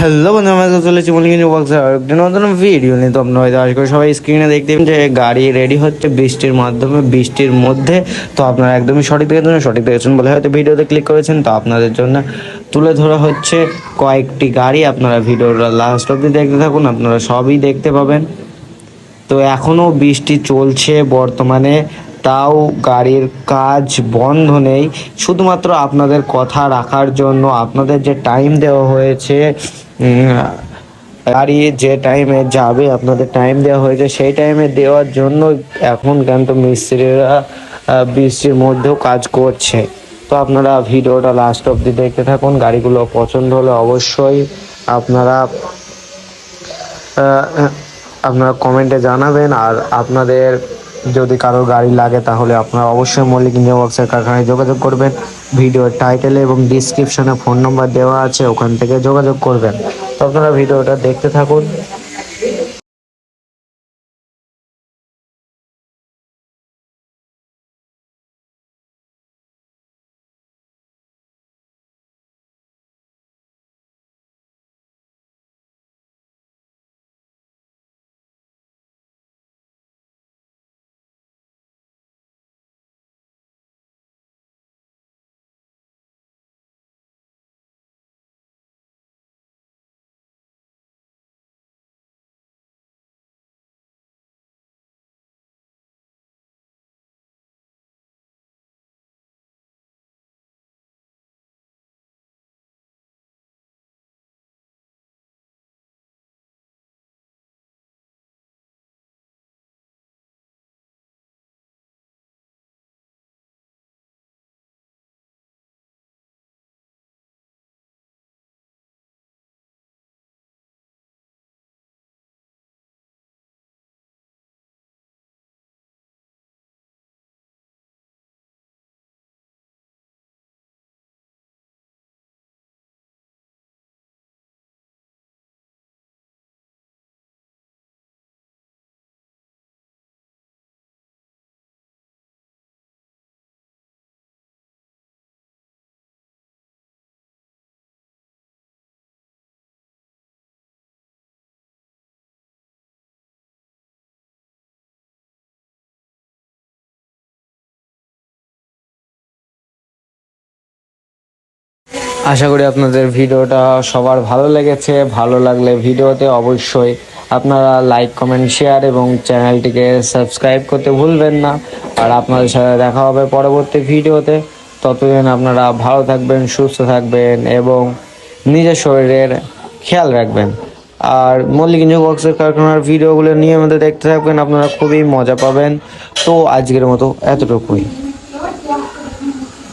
Hello বন্ধু আমরা চলেছি মনে কিন্তু বক্সার একটা নতুন ভিডিও নিয়ে। তো আপনারা হয়তো করে সবাই স্ক্রিনে দেখতে যে গাড়ি রেডি হচ্ছে বৃষ্টির মাধ্যমে, বৃষ্টির মধ্যে। তো আপনারা একদমই সঠিক দেখেছেন সঠিক দেখেছেন বলে হয়তো ভিডিওতে ক্লিক করেছেন। তো আপনাদের জন্য তুলে ধরা হচ্ছে কয়েকটি গাড়ি। আপনারা ভিডিওটা লাস্ট অব্দি দেখতে থাকুন, আপনারা সবই দেখতে পাবেন। তো এখনও বৃষ্টি চলছে বর্তমানে। তাও গাড়ির কাজ বন্ধ নেই। শুধুমাত্র আপনাদের কথা রাখার জন্য আপনাদের যে টাইম দেওয়া হয়েছে গাড়ি যে টাইমে যাবে, আপনাদের টাইম দেওয়া হয়েছে, সেই টাইমে দেওয়ার জন্য এখন কিন্তু মিস্ত্রিরা বৃষ্টির মধ্যেও কাজ করছে। তো আপনারা ভিডিওটা লাস্ট অবধি দেখতে থাকুন। গাড়িগুলো পছন্দ হলে অবশ্যই আপনারা আপনারা কমেন্টে জানাবেন। আর আপনাদের যদি কারোর গাড়ি লাগে, তাহলে আপনারা অবশ্যই মল্লিক ইঞ্জিন ওয়ার্কসের কারখানায় যোগাযোগ করবেন। ভিডিওর টাইটেলে এবং ডিসক্রিপশনে ফোন নম্বর দেওয়া আছে, ওখান থেকে যোগাযোগ করবেন। তো আপনারা ভিডিওটা দেখতে থাকুন। আশা করি আপনাদের ভিডিওটা সবার ভালো লেগেছে। ভালো লাগলে ভিডিওতে অবশ্যই আপনারা লাইক কমেন্ট শেয়ার এবং চ্যানেলটিকে সাবস্ক্রাইব করতে ভুলবেন না। আর আপনাদের সাথে দেখা হবে পরবর্তী ভিডিওতে। ততদিন আপনারা ভালো থাকবেন, সুস্থ থাকবেন এবং নিজের শরীরের খেয়াল রাখবেন। আর মল্লিক ইঞ্জিন ওয়ার্কসের কারখানার ভিডিওগুলো নিয়মিত দেখতে থাকবেন, আপনারা খুবই মজা পাবেন। তো আজকের মতো এতটুকুই।